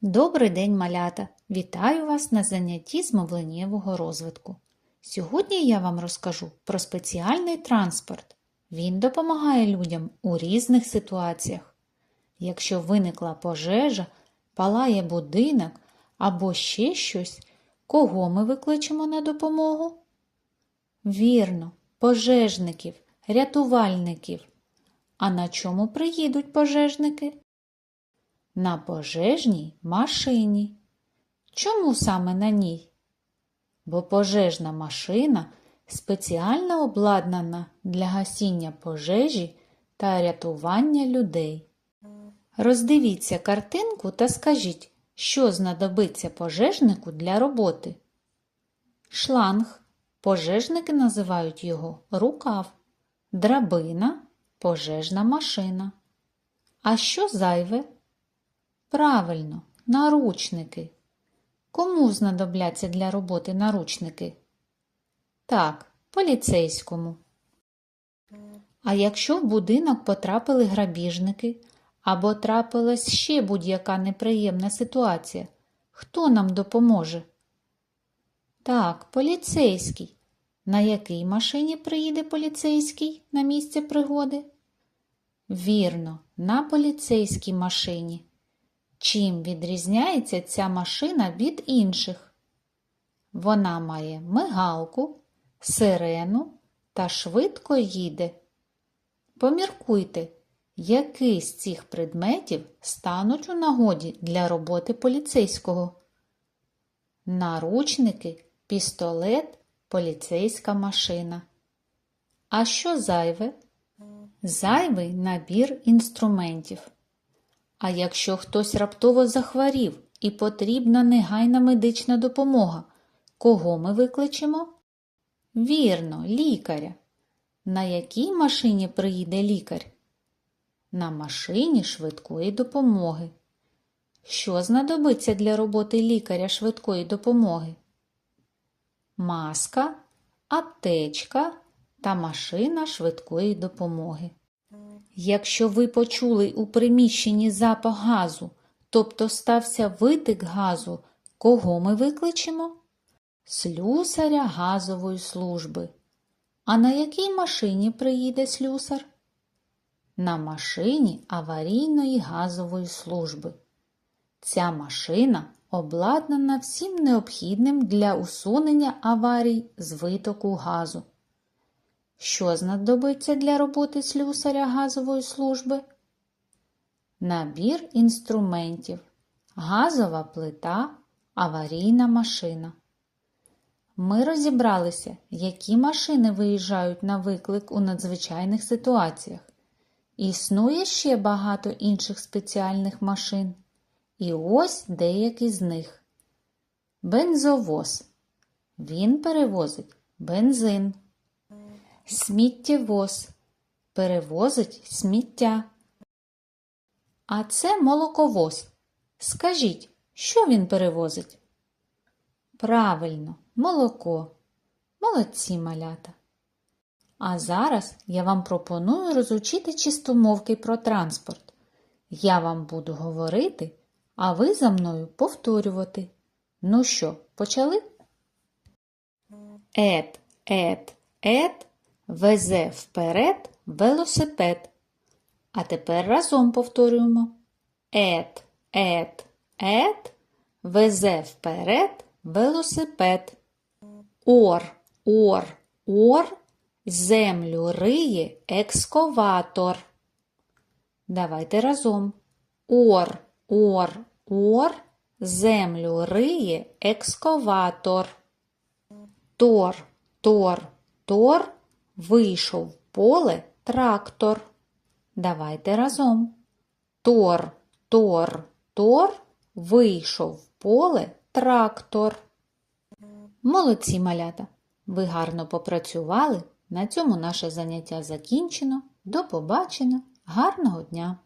Добрий день, малята! Вітаю вас на занятті з мовленнєвого розвитку. Сьогодні я вам розкажу про спеціальний транспорт. Він допомагає людям у різних ситуаціях. Якщо виникла пожежа, палає будинок або ще щось, кого ми викличемо на допомогу? Вірно, пожежників, рятувальників. А на чому приїдуть пожежники? На пожежній машині. Чому саме на ній? Бо пожежна машина спеціально обладнана для гасіння пожежі та рятування людей. Роздивіться картинку та скажіть, що знадобиться пожежнику для роботи. Шланг. Пожежники називають його рукав, драбина, пожежна машина. А що зайве? Правильно, наручники. Кому знадобляться для роботи наручники? Так, поліцейському. А якщо в будинок потрапили грабіжники або трапилась ще будь-яка неприємна ситуація, хто нам допоможе? Так, поліцейський. На якій машині приїде поліцейський на місце пригоди? Вірно, на поліцейській машині. Чим відрізняється ця машина від інших? Вона має мигалку, сирену та швидко їде. Поміркуйте, який з цих предметів стануть у нагоді для роботи поліцейського? Наручники, пістолет, поліцейська машина. А що зайве? Зайвий набір інструментів. А якщо хтось раптово захворів і потрібна негайна медична допомога, кого ми викличемо? Вірно, лікаря. На якій машині приїде лікар? На машині швидкої допомоги. Що знадобиться для роботи лікаря швидкої допомоги? Маска, аптечка та машина швидкої допомоги. Якщо ви почули у приміщенні запах газу, тобто стався витик газу, кого ми викличемо? Слюсаря газової служби. А на якій машині приїде слюсар? На машині аварійної газової служби. Ця машина обладнана всім необхідним для усунення аварій з витоку газу. Що знадобиться для роботи слюсаря газової служби? Набір інструментів, газова плита, аварійна машина. Ми розібралися, які машини виїжджають на виклик у надзвичайних ситуаціях. Існує ще багато інших спеціальних машин. І ось деякі з них. Бензовоз. Він перевозить бензин. Сміттєвоз перевозить сміття. А це молоковоз. Скажіть, що він перевозить? Правильно, молоко. Молодці малята. А зараз я вам пропоную розучити чистомовки про транспорт. Я вам буду говорити, а ви за мною повторювати. Ну що, почали? Ет, ет, ет, везе вперед велосипед. А тепер разом повторюємо. Ет, ет, ет, везе вперед велосипед. Ор, ор, ор, землю риє ексковатор. Давайте разом. Ор, ор, ор, землю риє ексковатор. Тор, тор, тор, вийшов в поле трактор. Давайте разом. Тор, тор, тор, вийшов в поле трактор. Молодці малята! Ви гарно попрацювали. На цьому наше заняття закінчено. До побачення. Гарного дня!